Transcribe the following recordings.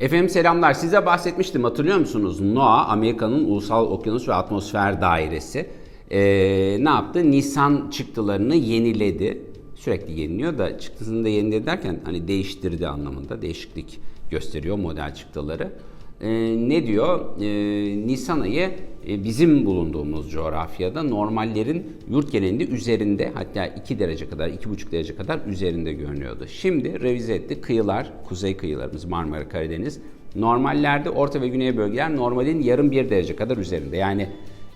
Efendim selamlar. Size bahsetmiştim hatırlıyor musunuz? NOAA, Amerika'nın Ulusal Okyanus ve Atmosfer Dairesi ee, ne yaptı? Nisan çıktılarını yeniledi. Sürekli yeniliyor da çıktısını da yeniledi derken hani değiştirdi anlamında. Değişiklik gösteriyor model çıktıları. Ee, ne diyor? Ee, Nisan ayı e, bizim bulunduğumuz coğrafyada normallerin yurt genelinde üzerinde hatta 2 derece kadar 2,5 derece kadar üzerinde görünüyordu. Şimdi revize etti. Kıyılar, kuzey kıyılarımız Marmara, Karadeniz normallerde orta ve güney bölgeler normalin yarım bir derece kadar üzerinde. Yani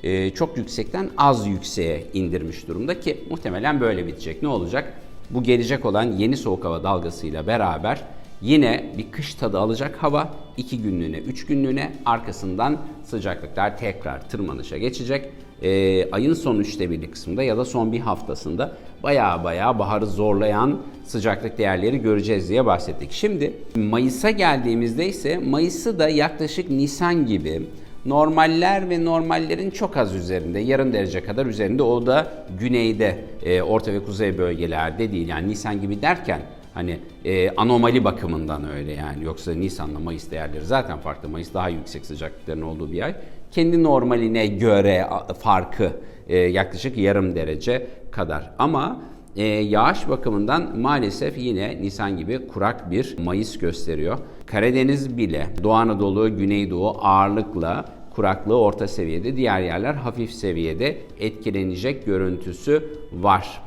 e, çok yüksekten az yükseğe indirmiş durumda ki muhtemelen böyle bitecek. Ne olacak? Bu gelecek olan yeni soğuk hava dalgasıyla beraber Yine bir kış tadı alacak hava 2 günlüğüne 3 günlüğüne arkasından sıcaklıklar tekrar tırmanışa geçecek. Ee, ayın son üçte birli kısmında ya da son bir haftasında baya baya baharı zorlayan sıcaklık değerleri göreceğiz diye bahsettik. Şimdi Mayıs'a geldiğimizde ise Mayıs'ı da yaklaşık Nisan gibi normaller ve normallerin çok az üzerinde, yarım derece kadar üzerinde o da güneyde, e, orta ve kuzey bölgelerde değil. Yani Nisan gibi derken Hani e, anomali bakımından öyle yani. Yoksa Nisan'la Mayıs değerleri zaten farklı. Mayıs daha yüksek sıcaklıkların olduğu bir ay. Kendi normaline göre farkı e, yaklaşık yarım derece kadar. Ama e, yağış bakımından maalesef yine Nisan gibi kurak bir Mayıs gösteriyor. Karadeniz bile Doğu Anadolu, Güneydoğu ağırlıkla kuraklığı orta seviyede, diğer yerler hafif seviyede etkilenecek görüntüsü var.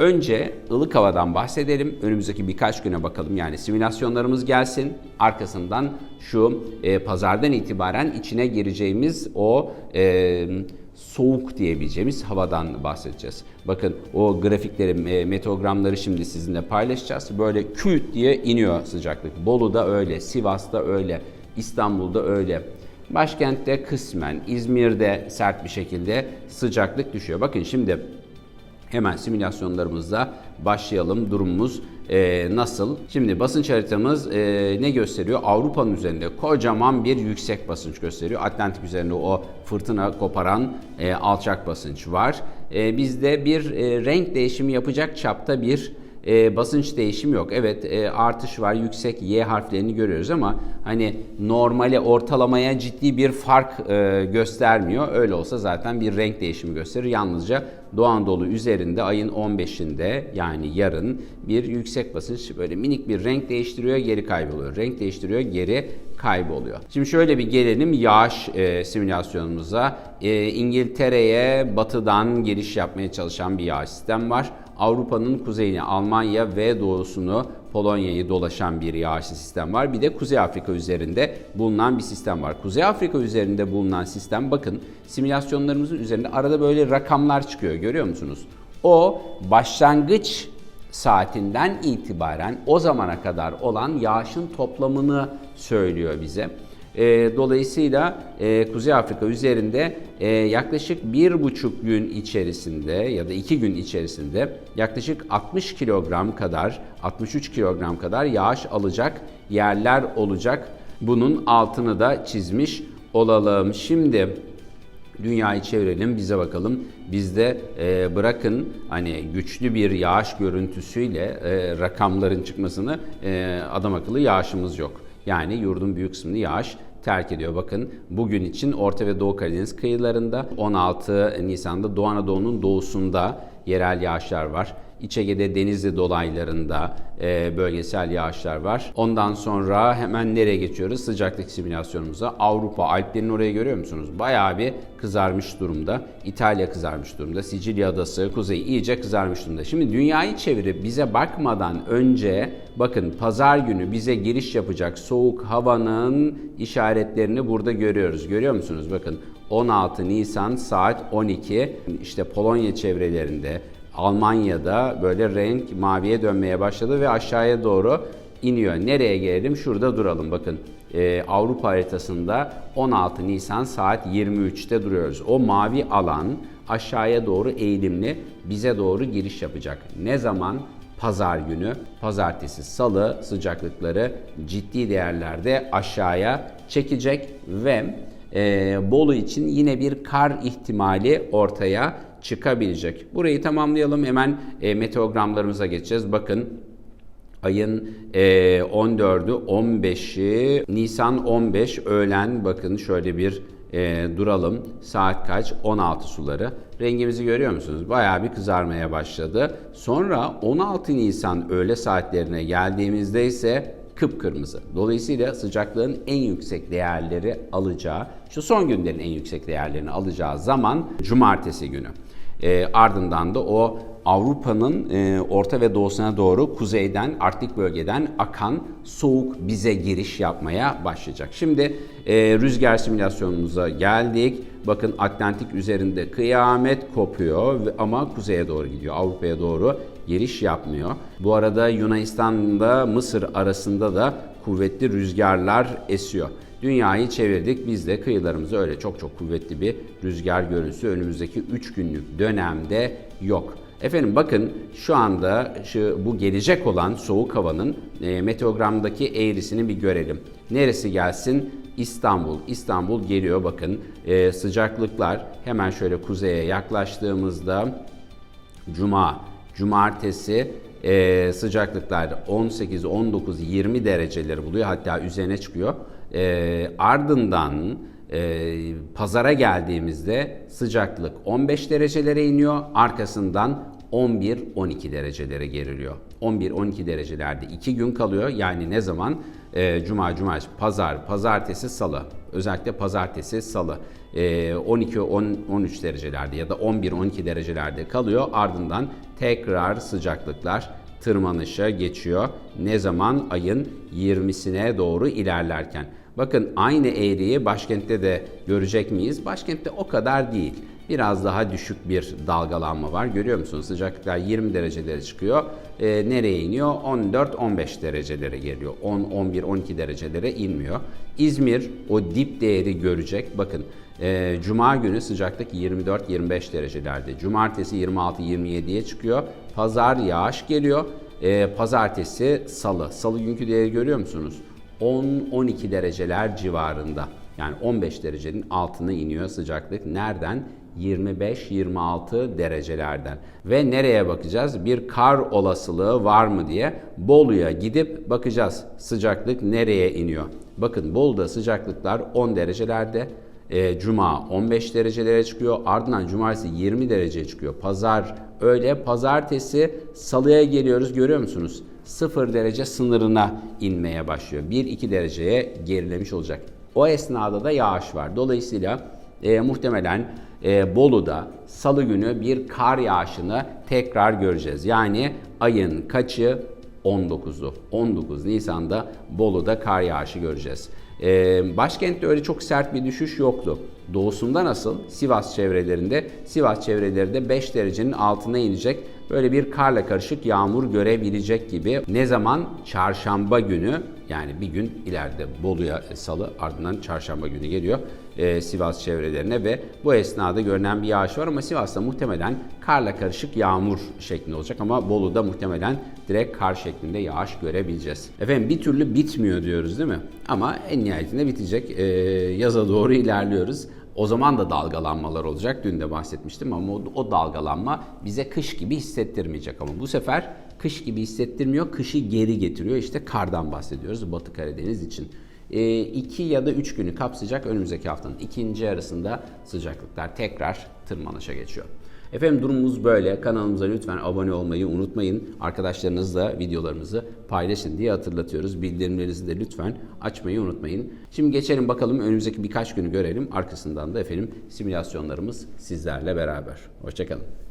Önce ılık havadan bahsedelim. Önümüzdeki birkaç güne bakalım. Yani simülasyonlarımız gelsin. Arkasından şu e, pazardan itibaren içine gireceğimiz o e, soğuk diyebileceğimiz havadan bahsedeceğiz. Bakın o grafikleri, e, meteogramları şimdi sizinle paylaşacağız. Böyle küt diye iniyor sıcaklık. Bolu'da öyle, Sivas'ta öyle, İstanbul'da öyle. Başkentte kısmen, İzmir'de sert bir şekilde sıcaklık düşüyor. Bakın şimdi Hemen simülasyonlarımızda başlayalım. Durumumuz e, nasıl? Şimdi basınç haritamız e, ne gösteriyor? Avrupa'nın üzerinde kocaman bir yüksek basınç gösteriyor. Atlantik üzerinde o fırtına koparan e, alçak basınç var. E, bizde bir e, renk değişimi yapacak çapta bir e, basınç değişimi yok. Evet e, artış var yüksek Y harflerini görüyoruz ama hani normale ortalamaya ciddi bir fark e, göstermiyor. Öyle olsa zaten bir renk değişimi gösterir. Yalnızca Doğu Anadolu üzerinde ayın 15'inde yani yarın bir yüksek basınç böyle minik bir renk değiştiriyor geri kayboluyor. Renk değiştiriyor geri kayboluyor. Şimdi şöyle bir gelelim yağış e, simülasyonumuza. E, İngiltere'ye batıdan giriş yapmaya çalışan bir yağış sistem var. Avrupa'nın kuzeyini, Almanya ve doğusunu Polonya'yı dolaşan bir yağışlı sistem var. Bir de Kuzey Afrika üzerinde bulunan bir sistem var. Kuzey Afrika üzerinde bulunan sistem bakın simülasyonlarımızın üzerinde arada böyle rakamlar çıkıyor görüyor musunuz? O başlangıç saatinden itibaren o zamana kadar olan yağışın toplamını söylüyor bize. E, dolayısıyla e, Kuzey Afrika üzerinde e, yaklaşık bir buçuk gün içerisinde ya da iki gün içerisinde yaklaşık 60 kilogram kadar, 63 kilogram kadar yağış alacak yerler olacak. Bunun altını da çizmiş olalım. Şimdi dünyayı çevirelim bize bakalım. Bizde e, bırakın hani güçlü bir yağış görüntüsüyle e, rakamların çıkmasını e, adam akıllı yağışımız yok. Yani yurdun büyük kısmını yağış terk ediyor. Bakın bugün için Orta ve Doğu Karadeniz kıyılarında 16 Nisan'da Doğu Anadolu'nun doğusunda yerel yağışlar var. İç Ege'de Denizli dolaylarında e, bölgesel yağışlar var. Ondan sonra hemen nereye geçiyoruz? Sıcaklık simülasyonumuza. Avrupa, Alplerin oraya görüyor musunuz? Bayağı bir kızarmış durumda. İtalya kızarmış durumda. Sicilya adası, kuzey iyice kızarmış durumda. Şimdi dünyayı çevirip bize bakmadan önce bakın pazar günü bize giriş yapacak soğuk havanın işaretlerini burada görüyoruz. Görüyor musunuz? Bakın 16 Nisan saat 12 işte Polonya çevrelerinde Almanya'da böyle renk maviye dönmeye başladı ve aşağıya doğru iniyor. Nereye gelelim? Şurada duralım. Bakın e, Avrupa haritasında 16 Nisan saat 23'te duruyoruz. O mavi alan aşağıya doğru eğilimli bize doğru giriş yapacak. Ne zaman? Pazar günü, pazartesi, salı sıcaklıkları ciddi değerlerde aşağıya çekecek ve e, Bolu için yine bir kar ihtimali ortaya çıkabilecek. Burayı tamamlayalım. Hemen e, meteogramlarımıza geçeceğiz. Bakın Ayın e, 14'ü, 15'i, Nisan 15 öğlen bakın şöyle bir e, duralım. Saat kaç? 16 suları. Rengimizi görüyor musunuz? Bayağı bir kızarmaya başladı. Sonra 16 Nisan öğle saatlerine geldiğimizde ise kıpkırmızı. Dolayısıyla sıcaklığın en yüksek değerleri alacağı, şu son günlerin en yüksek değerlerini alacağı zaman cumartesi günü. E, ardından da o Avrupa'nın e, orta ve doğusuna doğru kuzeyden, Arktik bölgeden akan soğuk bize giriş yapmaya başlayacak. Şimdi e, rüzgar simülasyonumuza geldik. Bakın Atlantik üzerinde kıyamet kopuyor ama kuzeye doğru gidiyor. Avrupa'ya doğru giriş yapmıyor. Bu arada Yunanistan'da Mısır arasında da kuvvetli rüzgarlar esiyor. Dünyayı çevirdik. Biz de kıyılarımızda öyle çok çok kuvvetli bir rüzgar görüntüsü önümüzdeki 3 günlük dönemde yok. Efendim bakın şu anda şu bu gelecek olan soğuk havanın e, meteogramdaki eğrisini bir görelim. Neresi gelsin? İstanbul. İstanbul geliyor bakın. E, sıcaklıklar hemen şöyle kuzeye yaklaştığımızda Cuma, cumartesi e, sıcaklıklar 18, 19, 20 dereceleri buluyor. Hatta üzerine çıkıyor. E, ardından e, pazara geldiğimizde sıcaklık 15 derecelere iniyor. Arkasından 11-12 derecelere geriliyor. 11-12 derecelerde 2 gün kalıyor. Yani ne zaman? E, Cuma, Cumartesi, Pazar, Pazartesi, Salı. Özellikle Pazartesi, Salı. E, 12-13 derecelerde ya da 11-12 derecelerde kalıyor. Ardından tekrar sıcaklıklar tırmanışa geçiyor. Ne zaman? Ayın 20'sine doğru ilerlerken. Bakın aynı eğriyi başkentte de görecek miyiz? Başkentte o kadar değil. Biraz daha düşük bir dalgalanma var. Görüyor musunuz? Sıcaklıklar 20 derecelere çıkıyor. Ee, nereye iniyor? 14-15 derecelere geliyor. 10, 11, 12 derecelere inmiyor. İzmir o dip değeri görecek. Bakın e, Cuma günü sıcaklık 24-25 derecelerde. Cumartesi 26-27'ye çıkıyor. Pazar yağış geliyor. E, pazartesi salı. Salı günkü değeri görüyor musunuz? 10-12 dereceler civarında. Yani 15 derecenin altına iniyor sıcaklık. Nereden? 25-26 derecelerden. Ve nereye bakacağız? Bir kar olasılığı var mı diye Bolu'ya gidip bakacağız. Sıcaklık nereye iniyor? Bakın Bolu'da sıcaklıklar 10 derecelerde. E, Cuma 15 derecelere çıkıyor. Ardından cumartesi 20 dereceye çıkıyor. Pazar öyle. Pazartesi salıya geliyoruz. Görüyor musunuz? 0 derece sınırına inmeye başlıyor. 1-2 dereceye gerilemiş olacak. O esnada da yağış var. Dolayısıyla e, muhtemelen e, Bolu'da salı günü bir kar yağışını tekrar göreceğiz. Yani ayın kaçı? 19'u. 19 Nisan'da Bolu'da kar yağışı göreceğiz. Ee, başkentte öyle çok sert bir düşüş yoktu. Doğusunda nasıl? Sivas çevrelerinde. Sivas çevrelerinde 5 derecenin altına inecek. Böyle bir karla karışık yağmur görebilecek gibi. Ne zaman? Çarşamba günü yani bir gün ileride Bolu'ya salı ardından çarşamba günü geliyor e, Sivas çevrelerine ve bu esnada görünen bir yağış var ama Sivas'ta muhtemelen karla karışık yağmur şeklinde olacak ama Bolu'da muhtemelen direkt kar şeklinde yağış görebileceğiz. Efendim bir türlü bitmiyor diyoruz değil mi? Ama en nihayetinde bitecek. E, yaza doğru ilerliyoruz. O zaman da dalgalanmalar olacak. Dün de bahsetmiştim ama o, o dalgalanma bize kış gibi hissettirmeyecek ama bu sefer kış gibi hissettirmiyor, kışı geri getiriyor. İşte kardan bahsediyoruz Batı Karadeniz için. 2 ya da 3 günü kapsayacak önümüzdeki haftanın ikinci yarısında sıcaklıklar tekrar tırmanışa geçiyor. Efendim durumumuz böyle. Kanalımıza lütfen abone olmayı unutmayın. Arkadaşlarınızla videolarımızı paylaşın diye hatırlatıyoruz. Bildirimlerinizi de lütfen açmayı unutmayın. Şimdi geçelim bakalım önümüzdeki birkaç günü görelim. Arkasından da efendim simülasyonlarımız sizlerle beraber. Hoşçakalın.